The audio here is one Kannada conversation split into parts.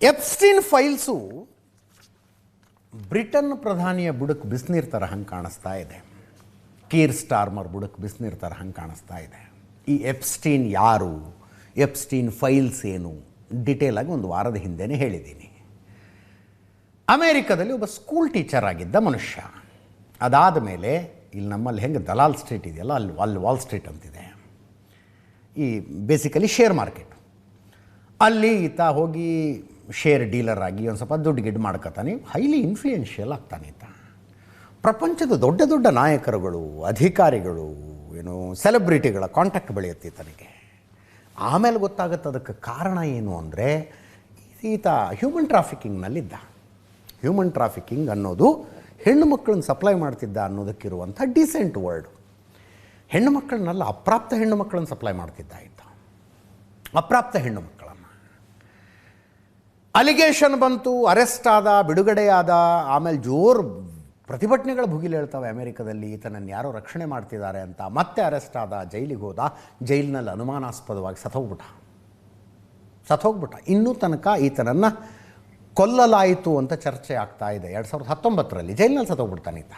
ಎಪ್ಸ್ಟೀನ್ ಫೈಲ್ಸು ಬ್ರಿಟನ್ ಪ್ರಧಾನಿಯ ಬುಡಕ್ಕೆ ಬಿಸಿನೀರು ಥರ ಹಂಗೆ ಕಾಣಿಸ್ತಾ ಇದೆ. ಕೀರ್ ಸ್ಟಾರ್ಮರ್ ಬುಡಕ್ಕೆ ಬಿಸಿನೀರು ಥರ ಹಂಗೆ ಕಾಣಿಸ್ತಾ ಇದೆ. ಈ ಎಪ್ಸ್ಟೀನ್ ಯಾರು? ಎಪ್ಸ್ಟೀನ್ ಫೈಲ್ಸ್ ಏನು? ಡಿಟೇಲಾಗಿ ಒಂದು ವಾರದ ಹಿಂದೆನೇ ಹೇಳಿದ್ದೀನಿ. ಅಮೇರಿಕದಲ್ಲಿ ಒಬ್ಬ ಸ್ಕೂಲ್ ಟೀಚರ್ ಆಗಿದ್ದ ಮನುಷ್ಯ. ಅದಾದ ಮೇಲೆ ಇಲ್ಲಿ ನಮ್ಮಲ್ಲಿ ಹೆಂಗೆ ದಲಾಲ್ ಸ್ಟ್ರೀಟ್ ಇದೆಯಲ್ಲ, ಅಲ್ಲಿ ಅಲ್ಲಿ ವಾಲ್ ಸ್ಟ್ರೀಟ್ ಅಂತಿದೆ. ಈ ಬೇಸಿಕಲಿ ಶೇರ್ ಮಾರ್ಕೆಟ್ ಅಲ್ಲಿ ಈತ ಹೋಗಿ ಶೇರ್ ಡೀಲರ್ ಆಗಿ ಒಂದು ಸ್ವಲ್ಪ ದುಡ್ಡು ಗಿಡ್ ಮಾಡ್ಕೊತಾನೆ ಹೈಲಿ ಇನ್ಫ್ಲೂಯೆನ್ಷಿಯಲ್ ಆಗ್ತಾನೆ ಅಂತ ಪ್ರಪಂಚದ ದೊಡ್ಡ ದೊಡ್ಡ ನಾಯಕರುಗಳು, ಅಧಿಕಾರಿಗಳು, ಏನು ಸೆಲೆಬ್ರಿಟಿಗಳ ಕಾಂಟ್ಯಾಕ್ಟ್ ಬೆಳೆಯುತ್ತೆ ತನಗೆ ಆಮೇಲೆ ಗೊತ್ತಾಗುತ್ತೆ ಅದಕ್ಕೆ ಕಾರಣ ಏನು ಅಂದರೆ, ಈತ ಹ್ಯೂಮನ್ ಟ್ರಾಫಿಕಿಂಗ್ನಲ್ಲಿದ್ದ ಹ್ಯೂಮನ್ ಟ್ರಾಫಿಕಿಂಗ್ ಅನ್ನೋದು ಹೆಣ್ಣು ಮಕ್ಕಳನ್ನ ಸಪ್ಲೈ ಮಾಡ್ತಿದ್ದ ಅನ್ನೋದಕ್ಕಿರುವಂಥ ಡಿಸೆಂಟ್ ವರ್ಡ್ ಹೆಣ್ಣು ಮಕ್ಕಳನ್ನೆಲ್ಲ ಅಪ್ರಾಪ್ತ ಹೆಣ್ಣು ಮಕ್ಕಳನ್ನ ಸಪ್ಲೈ ಮಾಡ್ತಿದ್ದ ಆಯಿತು ಅಪ್ರಾಪ್ತ ಹೆಣ್ಣು ಅಲಿಗೇಷನ್ ಬಂತು, ಅರೆಸ್ಟ್ ಆದ, ಬಿಡುಗಡೆಯಾದ, ಆಮೇಲೆ ಜೋರು ಪ್ರತಿಭಟನೆಗಳು ಭುಗಿಲೇಳ್ತವೆ ಅಮೆರಿಕದಲ್ಲಿ, ಈತನನ್ನು ಯಾರೋ ರಕ್ಷಣೆ ಮಾಡ್ತಿದ್ದಾರೆ ಅಂತ. ಮತ್ತೆ ಅರೆಸ್ಟ್ ಆದ, ಜೈಲಿಗೆ ಹೋದ, ಜೈಲಿನಲ್ಲಿ ಅನುಮಾನಾಸ್ಪದವಾಗಿ ಸತ್ತೋಗ್ಬಿಟ್ಟ. ಸತೋಗ್ಬಿಟ್ಟ ಇನ್ನೂ ತನಕ ಈತನನ್ನು ಕೊಲ್ಲಲಾಯಿತು ಅಂತ ಚರ್ಚೆ ಆಗ್ತಾ ಇದೆ. ಎರಡು ಸಾವಿರದ ಹತ್ತೊಂಬತ್ತರಲ್ಲಿ ಜೈಲಿನಲ್ಲಿ ಸತೋಗ್ಬಿಡ್ತಾನೆ ಈತ.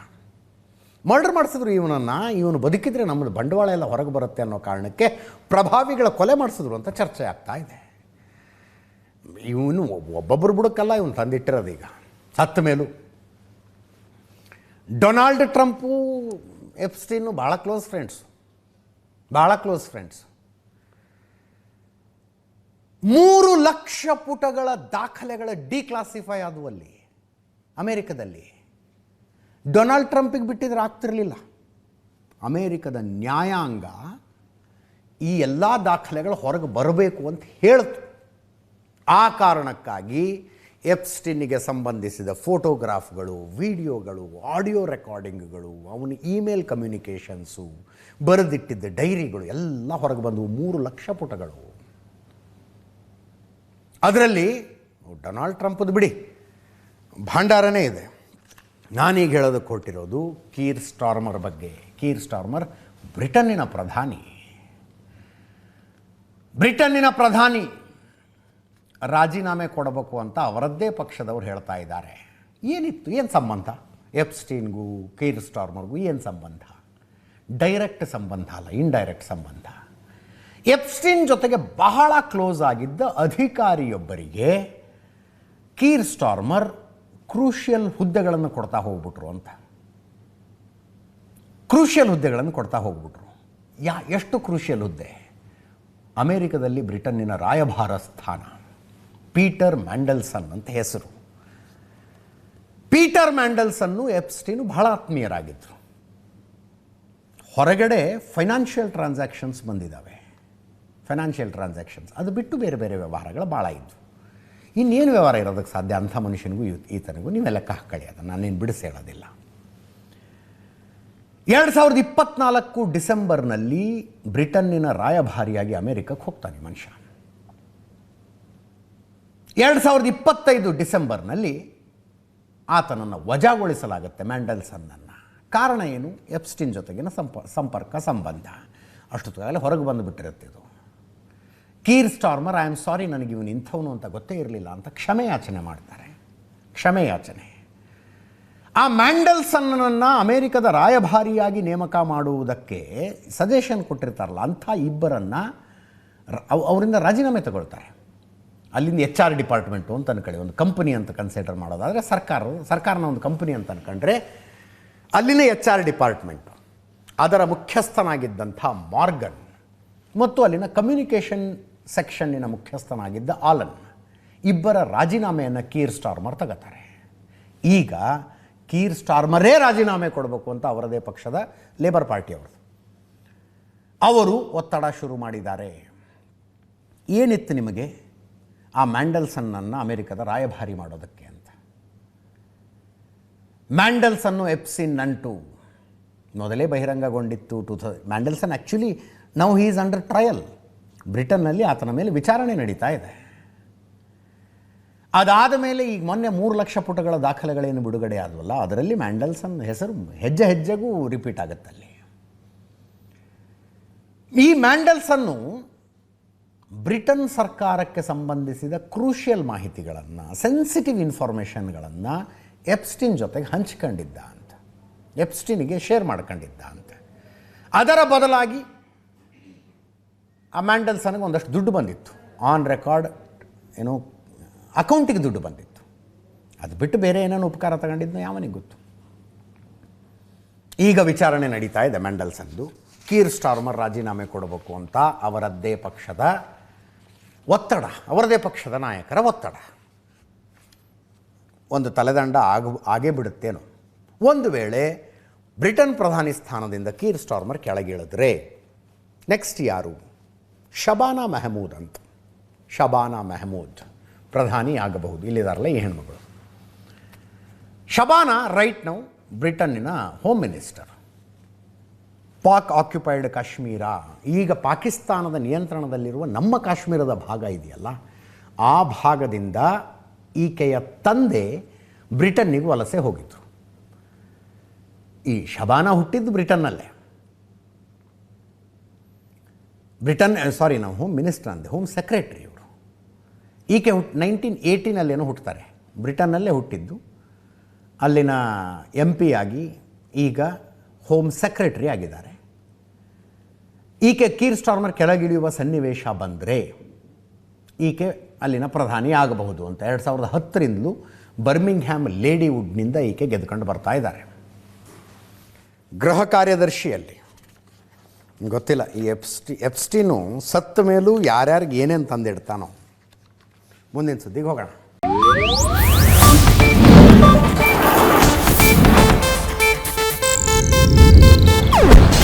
ಮರ್ಡರ್ ಮಾಡಿಸಿದ್ರು ಇವನನ್ನು, ಇವನು ಬದುಕಿದ್ರೆ ನಮ್ಮದು ಬಂಡವಾಳ ಎಲ್ಲ ಹೊರಗೆ ಬರುತ್ತೆ ಅನ್ನೋ ಕಾರಣಕ್ಕೆ ಪ್ರಭಾವಿಗಳ ಕೊಲೆ ಮಾಡಿಸಿದ್ರು ಅಂತ ಚರ್ಚೆ ಆಗ್ತಾ ಇದೆ. ಇವನು ಒಬ್ಬೊಬ್ಬರು ಬುಡಕ್ಕಲ್ಲ ಇವನು ತಂದಿಟ್ಟಿರೋದು ಈಗ. ಸತ್ತ ಮೇಲೂ. ಡೊನಾಲ್ಡ್ ಟ್ರಂಪು ಎಫ್ಸ್ಟೀನು ಭಾಳ ಕ್ಲೋಸ್ ಫ್ರೆಂಡ್ಸ್. ಭಾಳ ಕ್ಲೋಸ್ ಫ್ರೆಂಡ್ಸ್. ಮೂರು ಲಕ್ಷ ಪುಟಗಳ ದಾಖಲೆಗಳ ಡಿಕ್ಲಾಸಿಫೈ ಆದುವಲ್ಲಿ, ಅಮೇರಿಕದಲ್ಲಿ. ಡೊನಾಲ್ಡ್ ಟ್ರಂಪಿಗೆ ಬಿಟ್ಟಿದ್ರೆ ಆಗ್ತಿರಲಿಲ್ಲ. ಅಮೇರಿಕದ ನ್ಯಾಯಾಂಗ ಈ ಎಲ್ಲ ದಾಖಲೆಗಳು ಹೊರಗೆ ಬರಬೇಕು ಅಂತ ಹೇಳ್ತು. ಆ ಕಾರಣಕ್ಕಾಗಿ ಎಪ್ಸ್ಟಿನ್ನಿಗೆ ಸಂಬಂಧಿಸಿದ ಫೋಟೋಗ್ರಾಫ್ಗಳು, ವಿಡಿಯೋಗಳು, ಆಡಿಯೋ ರೆಕಾರ್ಡಿಂಗ್ಗಳು, ಅವನ ಇಮೇಲ್ ಕಮ್ಯುನಿಕೇಷನ್ಸು, ಬರೆದಿಟ್ಟಿದ್ದ ಡೈರಿಗಳು ಎಲ್ಲ ಹೊರಗೆ ಬಂದವು ಮೂರು ಲಕ್ಷ ಪುಟಗಳು. ಅದರಲ್ಲಿ ಡೊನಾಲ್ಡ್ ಟ್ರಂಪ್ದು ಬಿಡಿ. ಭಾಂಡಾರನೇ ಇದೆ. ನಾನೀಗ ಹೇಳೋದಕ್ಕೆ ಕೊಟ್ಟಿರೋದು ಕೀರ್ ಸ್ಟಾರ್ಮರ್ ಬಗ್ಗೆ. ಕೀರ್ ಸ್ಟಾರ್ಮರ್ ಬ್ರಿಟನ್ನಿನ ಪ್ರಧಾನಿ. ಬ್ರಿಟನ್ನಿನ ಪ್ರಧಾನಿ. ರಾಜೀನಾಮೆ ಕೊಡಬೇಕು ಅಂತ ಅವರದ್ದೇ ಪಕ್ಷದವ್ರು ಹೇಳ್ತಾ ಇದ್ದಾರೆ. ಏನಿತ್ತು? ಏನು ಸಂಬಂಧ? ಎಪ್ಸ್ಟೀನ್ಗೂ, ಕೀರ್ ಸ್ಟಾರ್ಮರ್ಗೂ ಏನು ಸಂಬಂಧ? ಡೈರೆಕ್ಟ್ ಸಂಬಂಧ ಅಲ್ಲ ಇಂಡೈರೆಕ್ಟ್ ಸಂಬಂಧ. ಎಪ್ಸ್ಟೀನ್ ಜೊತೆಗೆ ಬಹಳ ಕ್ಲೋಸ್ ಆಗಿದ್ದ ಅಧಿಕಾರಿಯೊಬ್ಬರಿಗೆ ಕೀರ್ ಸ್ಟಾರ್ಮರ್ ಕ್ರೂಷಿಯಲ್ ಹುದ್ದೆಗಳನ್ನು ಕೊಡ್ತಾ ಹೋಗ್ಬಿಟ್ರು ಅಂತ. ಕ್ರೂಷಿಯಲ್ ಹುದ್ದೆಗಳನ್ನು ಕೊಡ್ತಾ ಹೋಗ್ಬಿಟ್ರು. ಯಾ, ಎಷ್ಟು ಕ್ರೂಷಿಯಲ್ ಹುದ್ದೆ? ಅಮೇರಿಕದಲ್ಲಿ ಬ್ರಿಟನ್ನಿನ ರಾಯಭಾರ ಸ್ಥಾನ. ಪೀಟರ್ ಮ್ಯಾಂಡಲ್ಸನ್ ಅಂತ ಹೆಸರು. ಪೀಟರ್ ಮ್ಯಾಂಡಲ್ಸನ್ನು ಎಪ್ಸ್ಟೀನು ಬಹಳ ಆತ್ಮೀಯರಾಗಿದ್ದರು ಹೊರಗಡೆ ಫೈನಾನ್ಷಿಯಲ್ ಟ್ರಾನ್ಸಾಕ್ಷನ್ಸ್ ಬಂದಿದ್ದಾವೆ ಫೈನಾನ್ಷಿಯಲ್ ಟ್ರಾನ್ಸಾಕ್ಷನ್ಸ್. ಅದು ಬಿಟ್ಟು ಬೇರೆ ಬೇರೆ ವ್ಯವಹಾರಗಳು ಭಾಳ ಇದ್ವು. ಇನ್ನೇನು ವ್ಯವಹಾರ ಇರೋದಕ್ಕೆ ಸಾಧ್ಯ? ಅಂಥ ಮನುಷ್ಯನಿಗೂ ಈತನಿಗೂ ನೀವು ಲೆಕ್ಕ ಹಾಕೊಳ್ಳಿ ಅದು ನಾನೇನು ಬಿಡಿಸಿ ಹೇಳೋದಿಲ್ಲ. ಎರಡು ಸಾವಿರದ ಇಪ್ಪತ್ನಾಲ್ಕು ಡಿಸೆಂಬರ್ನಲ್ಲಿ ಬ್ರಿಟನ್ನಿನ ರಾಯಭಾರಿಯಾಗಿ ಅಮೆರಿಕಕ್ಕೆ ಹೋಗ್ತಾನೆ ಮನುಷ್ಯ. ಎರಡು ಸಾವಿರದ ಇಪ್ಪತ್ತೈದು ಡಿಸೆಂಬರ್ನಲ್ಲಿ ಆತನನ್ನು ವಜಾಗೊಳಿಸಲಾಗುತ್ತೆ ಮ್ಯಾಂಡಲ್ಸನ್ನನ್ನು. ಕಾರಣ ಏನು? ಎಪ್ಸ್ಟಿನ್ ಜೊತೆಗಿನ ಸಂಪ, ಸಂಪರ್ಕ ಸಂಬಂಧ. ಅಷ್ಟೊತ್ತಾಗಲೇ ಹೊರಗೆ ಬಂದುಬಿಟ್ಟಿರುತ್ತೆ ಇದು. Keir Starmer, I am sorry, ನನಗೆ ಇವನು ಇಂಥವನು ಅಂತ ಗೊತ್ತೇ ಇರಲಿಲ್ಲ ಅಂತ ಕ್ಷಮೆ ಯಾಚನೆ ಮಾಡ್ತಾರೆ. ಕ್ಷಮೆ ಯಾಚನೆ. ಆ ಮ್ಯಾಂಡಲ್ಸನ್ನನ್ನು ಅಮೇರಿಕದ ರಾಯಭಾರಿಯಾಗಿ ನೇಮಕ ಮಾಡುವುದಕ್ಕೆ ಸಜೆಷನ್ ಕೊಟ್ಟಿರ್ತಾರಲ್ಲ, ಅಂಥ ಇಬ್ಬರನ್ನು ಅವರಿಂದ ರಾಜೀನಾಮೆ ತಗೊಳ್ತಾರೆ. ಅಲ್ಲಿಂದ ಎಚ್ ಆರ್ ಡಿಪಾರ್ಟ್ಮೆಂಟು ಅಂತ ಅನ್ಕೊಳ್ಳಿ, ಒಂದು ಕಂಪನಿ ಅಂತ ಕನ್ಸಿಡರ್ ಮಾಡೋದಾದರೆ ಸರ್ಕಾರ, ಸರ್ಕಾರನ ಒಂದು ಕಂಪನಿ ಅಂತ ಅಂದ್ಕೊಂಡ್ರೆ ಅಲ್ಲಿನ ಎಚ್ ಆರ್ ಡಿಪಾರ್ಟ್ಮೆಂಟು ಅದರ ಮುಖ್ಯಸ್ಥನಾಗಿದ್ದಂಥ ಮಾರ್ಗನ್ ಮತ್ತು ಅಲ್ಲಿನ ಕಮ್ಯುನಿಕೇಷನ್ ಸೆಕ್ಷನ್ನಿನ ಮುಖ್ಯಸ್ಥನಾಗಿದ್ದ ಆಲನ್ ಇಬ್ಬರ ರಾಜೀನಾಮೆಯನ್ನು ಕೀರ್ ಸ್ಟಾರ್ಮರ್ ತಗೋತಾರೆ. ಈಗ ಕೀರ್ ಸ್ಟಾರ್ಮರೇ ರಾಜೀನಾಮೆ ಕೊಡಬೇಕು ಅಂತ ಅವರದೇ ಪಕ್ಷದ ಲೇಬರ್ ಪಾರ್ಟಿಯವರು ಅವರು ಒತ್ತಡ ಶುರು ಮಾಡಿದ್ದಾರೆ. ಏನಿತ್ತು ನಿಮಗೆ? ಆ ಮ್ಯಾಂಡಲ್ಸನ್ನನ್ನು ಅಮೆರಿಕದ ರಾಯಭಾರಿ ಮಾಡೋದಕ್ಕೆ ಅಂತ. ಮ್ಯಾಂಡಲ್ಸನ್ನು ಎಪ್ಸಿನ್ ನಂಟು ಮೊದಲೇ ಬಹಿರಂಗಗೊಂಡಿತ್ತು ಟು ಥೌ, Mandelson actually now he is under trial ಬ್ರಿಟನ್ನಲ್ಲಿ ಆತನ ಮೇಲೆ ವಿಚಾರಣೆ ನಡೀತಾ ಇದೆ. ಅದಾದ ಮೇಲೆ ಈಗ ಮೊನ್ನೆ ಮೂರು ಲಕ್ಷ ಪುಟಗಳ ದಾಖಲೆಗಳೇನು ಬಿಡುಗಡೆ ಆದವಲ್ಲ, ಅದರಲ್ಲಿ ಮ್ಯಾಂಡಲ್ಸನ್ ಹೆಸರು ಹೆಜ್ಜೆ ಹೆಜ್ಜೆಗೂ ರಿಪೀಟ್ ಆಗುತ್ತಲ್ಲಿ. ಈ ಮ್ಯಾಂಡಲ್ಸನ್ನು ಬ್ರಿಟನ್ ಸರ್ಕಾರಕ್ಕೆ ಸಂಬಂಧಿಸಿದ ಕ್ರೂಷಿಯಲ್ ಮಾಹಿತಿಗಳನ್ನು ಸೆನ್ಸಿಟಿವ್ ಇನ್ಫಾರ್ಮೇಷನ್ಗಳನ್ನು ಎಪ್ಸ್ಟಿನ್ ಜೊತೆಗೆ ಹಂಚ್ಕೊಂಡಿದ್ದ ಅಂತ ಎಪ್ಸ್ಟಿನ್ಗೆ ಶೇರ್ ಮಾಡ್ಕೊಂಡಿದ್ದ ಅಂತ ಅದರ ಬದಲಾಗಿ ಆ ಒಂದಷ್ಟು ದುಡ್ಡು ಬಂದಿತ್ತು. ಆನ್ ರೆಕಾರ್ಡ್ ಏನು ಅಕೌಂಟಿಗೆ ದುಡ್ಡು ಬಂದಿತ್ತು. ಅದು ಬಿಟ್ಟು ಬೇರೆ ಏನೇನು ಉಪಕಾರ ತಗೊಂಡಿದ್ನೋ ಯಾವನಿಗೆ ಗೊತ್ತು. ಈಗ ವಿಚಾರಣೆ ನಡೀತಾ ಇದೆ ಮ್ಯಾಂಡಲ್ಸನ್ದು ಕೀರ್ ಸ್ಟಾರ್ಮರ್ ರಾಜೀನಾಮೆ ಕೊಡಬೇಕು ಅಂತ ಅವರದ್ದೇ ಪಕ್ಷದ ಒತ್ತಡ, ಅವರದೇ ಪಕ್ಷದ ನಾಯಕರ ಒತ್ತಡ. ಒಂದು ತಲೆದಂಡ ಆಗ, ಆಗೇ ಬಿಡುತ್ತೇನೋ. ಒಂದು ವೇಳೆ ಬ್ರಿಟನ್ ಪ್ರಧಾನಿ ಸ್ಥಾನದಿಂದ ಕೀರ್ ಸ್ಟಾರ್ಮರ್ ಕೆಳಗಿಳಿದ್ರೆ, ನೆಕ್ಸ್ಟ್ ಯಾರು? ಶಬಾನಾ ಮೆಹಮೂದ್ ಅಂತ. ಶಬಾನಾ ಮೆಹಮೂದ್ ಪ್ರಧಾನಿ ಆಗಬಹುದು. ಇಲ್ಲಿದಾರಲ್ಲ ಈ ಹೆಣ್ಮಗಳು. Shabana right now ಬ್ರಿಟನ್ನಿನ home minister. Pak occupied Kashmir. ಈಗ ಪಾಕಿಸ್ತಾನದ ನಿಯಂತ್ರಣದಲ್ಲಿರುವ ನಮ್ಮ ಕಾಶ್ಮೀರದ ಭಾಗ ಇದೆಯಲ್ಲ, ಆ ಭಾಗದಿಂದ ಈಕೆಯ ತಂದೆ ಬ್ರಿಟನ್ನಿಗೆ ವಲಸೆ ಹೋಗಿದ್ದರು ಈ ಶಬಾನ ಹುಟ್ಟಿದ್ದು ಬ್ರಿಟನ್ನಲ್ಲೇ. ಬ್ರಿಟನ್ ಸಾರಿ ನಾವು ಹೋಮ್ ಮಿನಿಸ್ಟರ್ ಅಂದೆ ಹೋಮ್ ಸೆಕ್ರೆಟ್ರಿ ಇವರು. ಈಕೆ ಹುಟ್ಟು ನೈನ್ಟೀನ್ ಏಯ್ಟೀನಲ್ಲೇನೋ ಹುಟ್ಟುತ್ತಾರೆ ಬ್ರಿಟನ್ನಲ್ಲೇ ಹುಟ್ಟಿದ್ದು. ಅಲ್ಲಿನ ಎಂ ಪಿ ಆಗಿ ಈಗ ಹೋಮ್ ಸೆಕ್ರೆಟರಿ ಆಗಿದ್ದಾರೆ. ಈಕೆ ಕೀರ್ ಸ್ಟಾರ್ಮರ್ ಕೆಳಗಿಳಿಯುವ ಸನ್ನಿವೇಶ ಬಂದರೆ ಈಕೆ ಅಲ್ಲಿನ ಪ್ರಧಾನಿ ಆಗಬಹುದು ಅಂತ ಎರಡು ಸಾವಿರದ ಹತ್ತರಿಂದಲೂ ಬರ್ಮಿಂಗ್ಹ್ಯಾಮ್ ಲೇಡಿವುಡ್ನಿಂದ ಈಕೆ ಗೆದ್ಕೊಂಡು ಬರ್ತಾ ಇದ್ದಾರೆ. ಗೃಹ ಕಾರ್ಯದರ್ಶಿಯಲ್ಲಿ ಗೊತ್ತಿಲ್ಲ ಈ ಎಪ್ಸ್ಟಿ ಎಪ್ಸ್ಟಿನು ಸತ್ತ ಮೇಲೂ ಯಾರ್ಯಾರಿಗೆ ಏನೇನು ತಂದಿಡ್ತಾನೋ ಮುಂದಿನ ಸುದ್ದಿಗೆ ಹೋಗೋಣ.